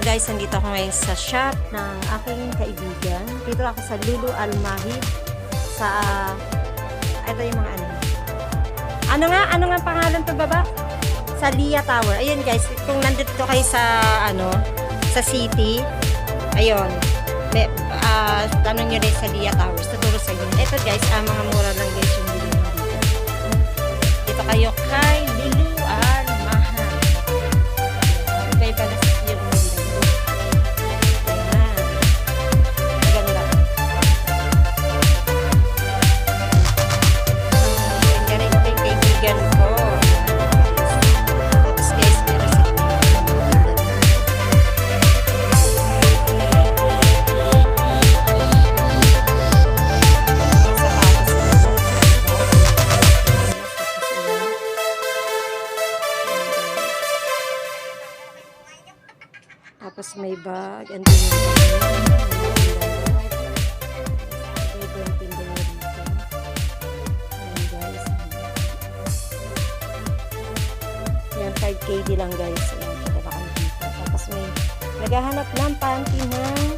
guys, nandito ako ngayon sa shop ng aking kaibigan. Dito ako sa Lulu Almahid. Sa, ito yung mga ano. Ano nga? Ano nga pangalan to baba? Sa Lia Tower. Ayun guys, kung nandito kayo sa, ano, sa city, ayun, may, ah, tanong nyo rin sa Lia Towers. Tuturo sa inyo. Ito guys, ah, mga mura lang guys yung dito. Dito kayo kay Tapos may bag. Niya dito. Ayan guys. Yan, 5KD lang guys. Ayan, kita na kayo dito. Tapos may naghahanap ng panty ng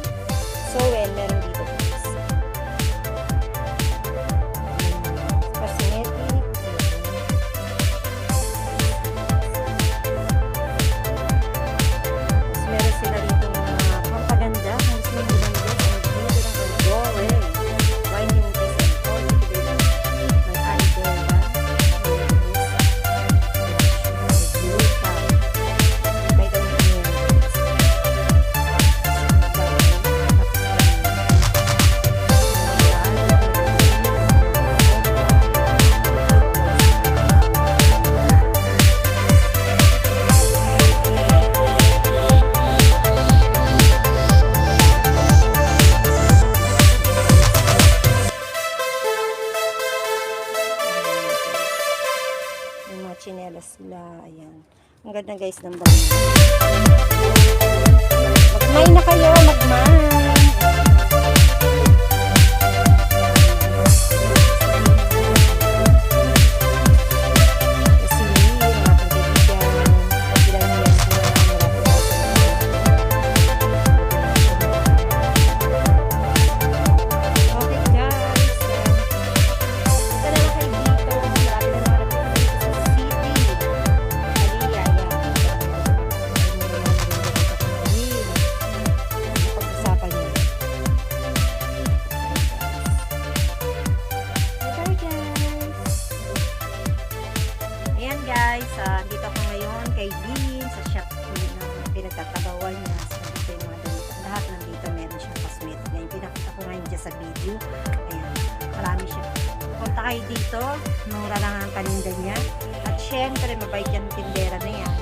sila. Ayan. Ang ganda guys ng bag. Magmay na kayo, magmay. Video. Ayan, marami siya. Punta kayo dito, mura lang ang paninda niya. At syempre, mabait yan tindera na yan.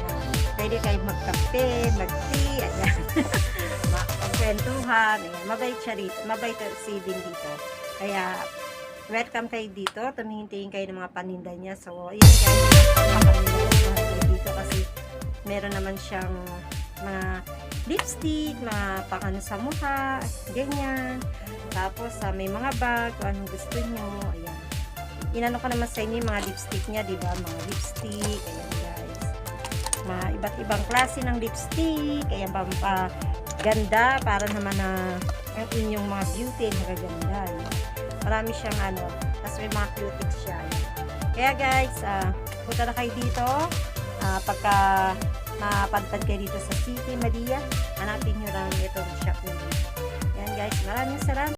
Pwede kayo magkape, mag-tea, ayan. Magkwentuhan, ayan. Mabait siya rito. Mabait si Dean dito. Kaya, welcome kayo dito. Tumingin-tingin kayo ng mga paninda niya. So, ayun guys, kayo dito kasi meron naman siyang mga lipstick, mga pakano sa mukha, ganyan. Tapos, ah, may mga bag, kung anong gusto nyo. Ayan. Inano ko naman sa inyo yung mga lipstick niya, di ba? Mga lipstick, ayan guys. Mga iba't ibang klase ng lipstick, ayan, pampaganda, para naman na ang inyong mga beauty, magaganda. Ayan. Marami siyang ano, tapos may mga cutics siya. ayan. Kaya guys, ah, punta na kayo dito. Ah, pagka napadpad kayo dito sa City Maria, hanapin nyo lang itong shop nyo. Yan guys, maraming salamat.